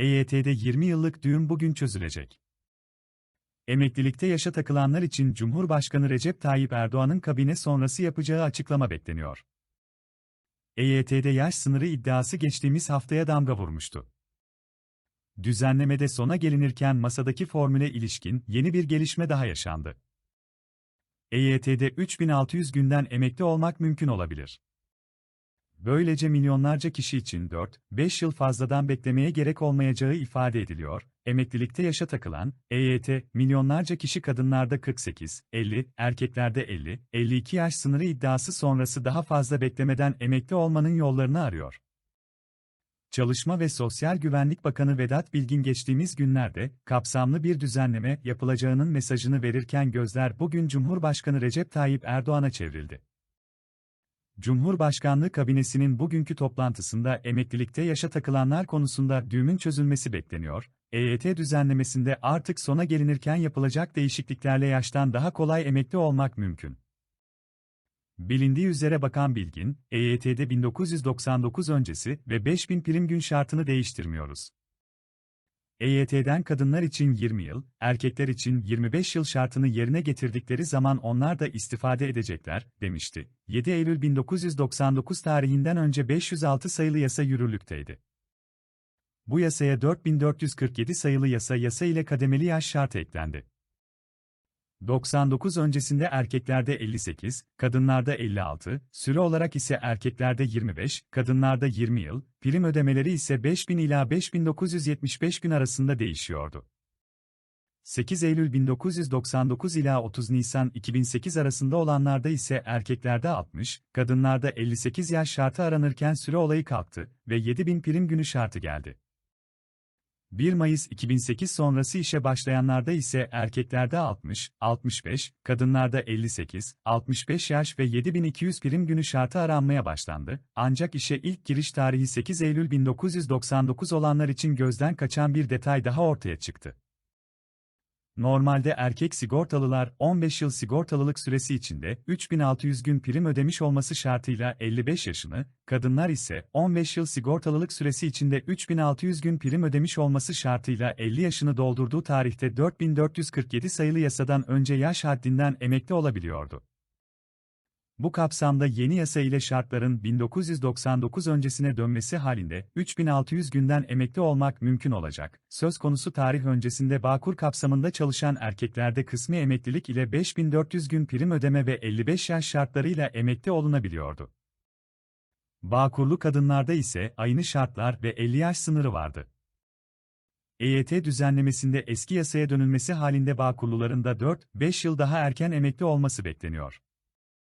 EYT'de 20 yıllık düğüm bugün çözülecek. Emeklilikte yaşa takılanlar için Cumhurbaşkanı Recep Tayyip Erdoğan'ın kabine sonrası yapacağı açıklama bekleniyor. EYT'de yaş sınırı iddiası geçtiğimiz haftaya damga vurmuştu. Düzenlemede sona gelinirken masadaki formüle ilişkin yeni bir gelişme daha yaşandı. EYT'de 3600 günden emekli olmak mümkün olabilir. Böylece milyonlarca kişi için 4-5 yıl fazladan beklemeye gerek olmayacağı ifade ediliyor. Emeklilikte yaşa takılan EYT, milyonlarca kişi kadınlarda 48, 50, erkeklerde 50, 52 yaş sınırı iddiası sonrası daha fazla beklemeden emekli olmanın yollarını arıyor. Çalışma ve Sosyal Güvenlik Bakanı Vedat Bilgin geçtiğimiz günlerde kapsamlı bir düzenleme yapılacağının mesajını verirken gözler bugün Cumhurbaşkanı Recep Tayyip Erdoğan'a çevrildi. Cumhurbaşkanlığı kabinesinin bugünkü toplantısında emeklilikte yaşa takılanlar konusunda düğümün çözülmesi bekleniyor. EYT düzenlemesinde artık sona gelinirken yapılacak değişikliklerle yaştan daha kolay emekli olmak mümkün. Bilindiği üzere Bakan Bilgin, EYT'de 1999 öncesi ve 5000 prim gün şartını değiştirmiyoruz. EYT'den kadınlar için 20 yıl, erkekler için 25 yıl şartını yerine getirdikleri zaman onlar da istifade edecekler, demişti. 7 Eylül 1999 tarihinden önce 506 sayılı yasa yürürlükteydi. Bu yasaya 4447 sayılı yasa yasa ile kademeli yaş şartı eklendi. 99 öncesinde erkeklerde 58, kadınlarda 56, süre olarak ise erkeklerde 25, kadınlarda 20 yıl, prim ödemeleri ise 5000 ila 5975 gün arasında değişiyordu. 8 Eylül 1999 ila 30 Nisan 2008 arasında olanlarda ise erkeklerde 60, kadınlarda 58 yaş şartı aranırken süre olayı kalktı ve 7000 prim günü şartı geldi. 1 Mayıs 2008 sonrası işe başlayanlarda ise erkeklerde 60, 65, kadınlarda 58, 65 yaş ve 7200 prim günü şartı aranmaya başlandı. Ancak işe ilk giriş tarihi 8 Eylül 1999 olanlar için gözden kaçan bir detay daha ortaya çıktı. Normalde erkek sigortalılar 15 yıl sigortalılık süresi içinde 3600 gün prim ödemiş olması şartıyla 55 yaşını, kadınlar ise 15 yıl sigortalılık süresi içinde 3600 gün prim ödemiş olması şartıyla 50 yaşını doldurduğu tarihte 4447 sayılı yasadan önce yaş haddinden emekli olabiliyordu. Bu kapsamda yeni yasa ile şartların 1999 öncesine dönmesi halinde 3600 günden emekli olmak mümkün olacak. Söz konusu tarih öncesinde Bağkur kapsamında çalışan erkeklerde kısmi emeklilik ile 5400 gün prim ödeme ve 55 yaş şartlarıyla emekli olunabiliyordu. Bağkurlu kadınlarda ise aynı şartlar ve 50 yaş sınırı vardı. EYT düzenlemesinde eski yasaya dönülmesi halinde Bağkurluların da 4-5 yıl daha erken emekli olması bekleniyor.